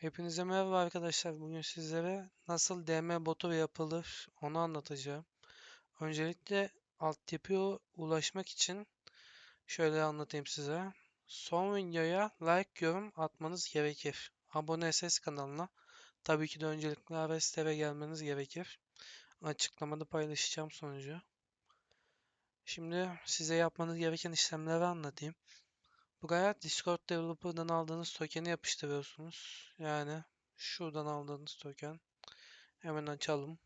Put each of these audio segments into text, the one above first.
Hepinize merhaba arkadaşlar. Bugün sizlere nasıl DM botu yapılır onu anlatacağım. Öncelikle altyapıya ulaşmak için şöyle anlatayım size. Son videoya like, yorum atmanız gerekir. Abone ses kanalına. Tabii ki de öncelikle Arestere gelmeniz gerekir. Açıklamada paylaşacağım sonucu. Şimdi size yapmanız gereken işlemleri anlatayım. Buraya Discord Developer'dan aldığınız token'i yapıştırıyorsunuz. Yani şuradan aldığınız token. Hemen açalım.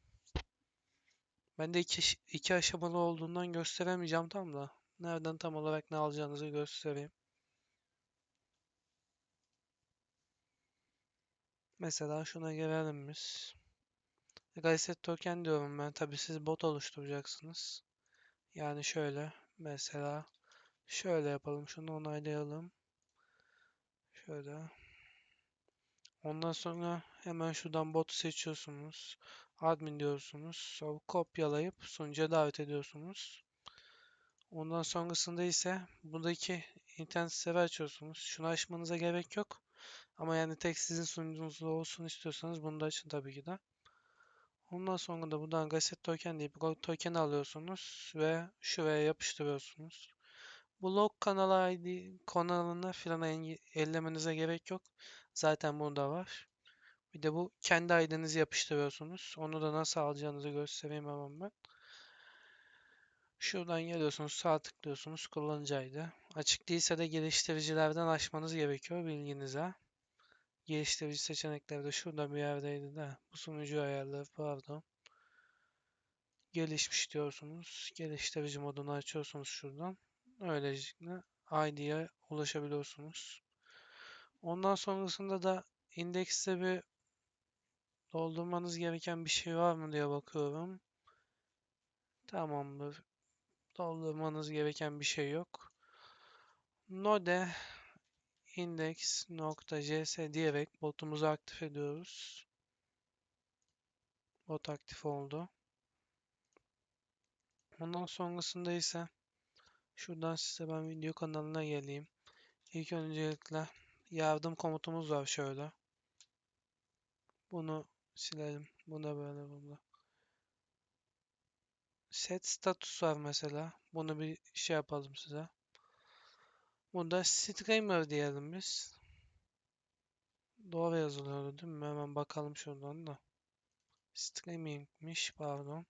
Ben de iki, iki aşamalı olduğundan gösteremeyeceğim tam da. Nereden tam olarak ne alacağınızı göstereyim. Mesela şuna gelelim biz. Reset token diyorum ben. Tabi siz bot oluşturacaksınız. Yani şöyle. Mesela şöyle yapalım. Şunu onaylayalım. Şöyle. Ondan sonra hemen şuradan bot seçiyorsunuz. Admin diyorsunuz. Sonra kopyalayıp sunucuya davet ediyorsunuz. Ondan sonrasında ise buradaki internet siteyi açıyorsunuz. Şunu açmanıza gerek yok. Ama yani tek sizin sunucunuzda olsun istiyorsanız bunu da açın tabii ki de. Ondan sonra da buradan reset token deyip token alıyorsunuz ve şuraya yapıştırıyorsunuz. Bu log kanal ID kanalını filan ellemenize gerek yok. Zaten burada var. Bir de bu kendi ID'nizi yapıştırıyorsunuz. Onu da nasıl alacağınızı göstereyim hemen ben. Şuradan geliyorsunuz, sağ tıklıyorsunuz, kullanıcı ID. Açık değilse de geliştiricilerden açmanız gerekiyor bilginize. Geliştirici seçenekleri de şurada bir yerdeydi de. Bu sunucu ayarları pardon. Gelişmiş diyorsunuz. Geliştirici modunu açıyorsunuz şuradan. Öylelikle ID'ye ulaşabiliyorsunuz. Ondan sonrasında da indekste bir doldurmanız gereken bir şey var mı diye bakıyorum. Tamamdır. Doldurmanız gereken bir şey yok. Node index.js diyerek botumuzu aktif ediyoruz. Bot aktif oldu. Ondan sonrasında ise şuradan size ben video kanalına geleyim. İlk öncelikle yardım komutumuz var şöyle. Bunu silelim. Buna böyle bunda. Set status var mesela. Bunu bir şey yapalım size. Burada streamer diyelim biz. Doğru yazılıyordu değil mi? Hemen bakalım şuradan da. Streamingmiş pardon.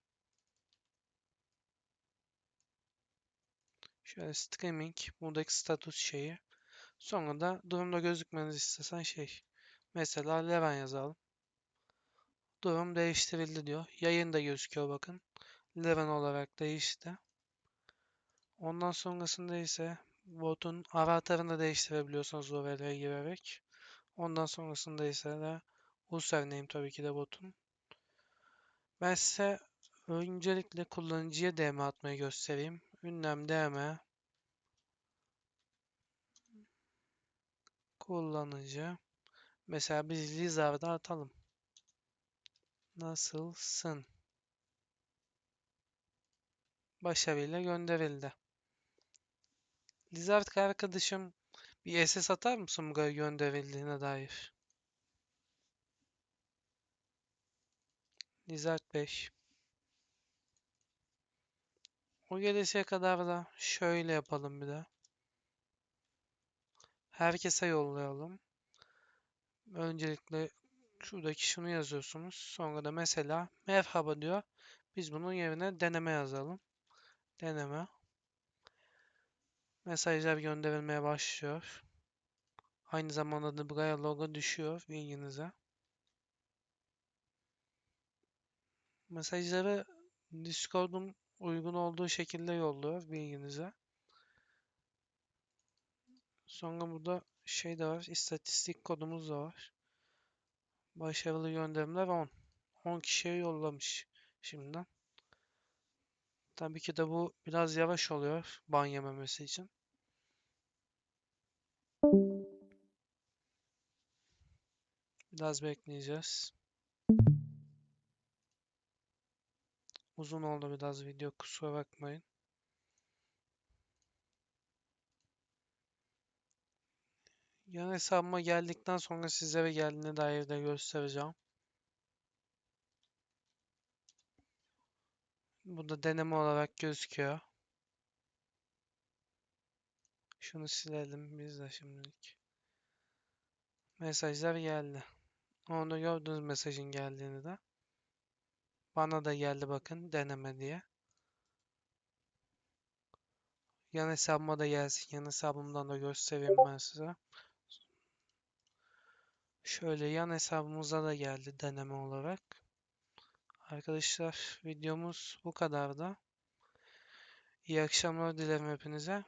Şöyle streaming. Buradaki status şeyi. Sonra da durumda gözükmenizi istesen şey. Mesela Levan yazalım. Durum değiştirildi diyor. Yayın da gözüküyor bakın. Leven olarak değişti. Ondan sonrasında ise botun avatarını değiştirebiliyorsunuz URL'ye girerek. Ondan sonrasında ise de username tabii ki de botun. Ben size öncelikle kullanıcıya DM atmayı göstereyim. Ünlem DM kullanıcı mesela biz Lizard'a atalım. Nasılsın? Başarıyla gönderildi. Lizard arkadaşım bir SS atar mısın buraya gönderildiğine dair? Lizard 5. O gelesiye kadar da şöyle yapalım bir de. Herkese yollayalım. Öncelikle şuradaki şunu yazıyorsunuz. Sonra da mesela merhaba diyor. Biz bunun yerine deneme yazalım. Deneme. Mesajlar gönderilmeye başlıyor. Aynı zamanda da buraya logo düşüyor bilginize. Mesajları Discord'un uygun olduğu şekilde yolluyor bilginize. Sonra burada şey de var. istatistik kodumuz da var. Başarılı gönderimler 10. 10 kişiye yollamış şimdiden. Tabii ki de bu biraz yavaş oluyor ban yememesi için. Biraz bekleyeceğiz. Uzun oldu biraz video kusura bakmayın. Yan hesabıma geldikten sonra sizlere geldiğine dair de göstereceğim. Bu da deneme olarak gözüküyor. Şunu silelim biz de şimdilik. Mesajlar geldi. Onu gördünüz mesajın geldiğini de. Bana da geldi bakın deneme diye. Yan hesabıma da gelsin. Yan hesabımdan da göstereyim ben size. Şöyle yan hesabımıza da geldi deneme olarak. Arkadaşlar videomuz bu kadardı. İyi akşamlar dilerim hepinize.